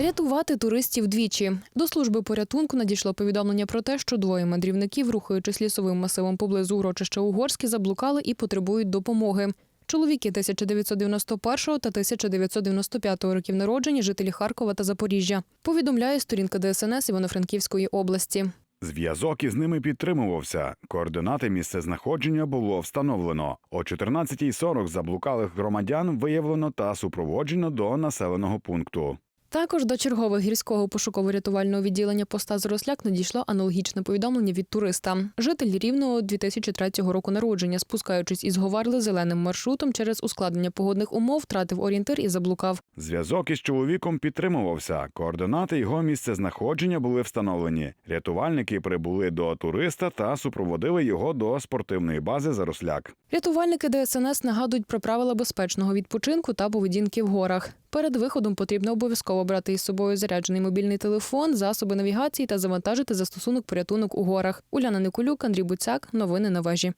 Рятувати туристів двічі. До служби порятунку надійшло повідомлення про те, що двоє мандрівників, рухаючись лісовим масивом поблизу урочища Угорське, заблукали і потребують допомоги. Чоловіки 1991 та 1995 років народження, жителі Харкова та Запоріжжя. Повідомляє сторінка ДСНС Івано-Франківської області. Зв'язок із ними підтримувався. Координати місцезнаходження було встановлено. О 14.40 заблукалих громадян виявлено та супроводжено до населеного пункту. Також до чергового гірського пошуково-рятувального відділення поста Заросляк надійшло аналогічне повідомлення від туриста. Житель рівного 2003 року народження, спускаючись із Говарли зеленим маршрутом через ускладнення погодних умов, втратив орієнтир і заблукав. Зв'язок із чоловіком підтримувався. Координати його місцезнаходження були встановлені. Рятувальники прибули до туриста та супроводили його до спортивної бази Заросляк. Рятувальники ДСНС нагадують про правила безпечного відпочинку та поведінки в горах. Перед виходом потрібно обов'язково брати із собою заряджений мобільний телефон, засоби навігації та завантажити застосунок порятунок у горах. Уляна Николюк, Андрій Буцяк. Новини на вежі.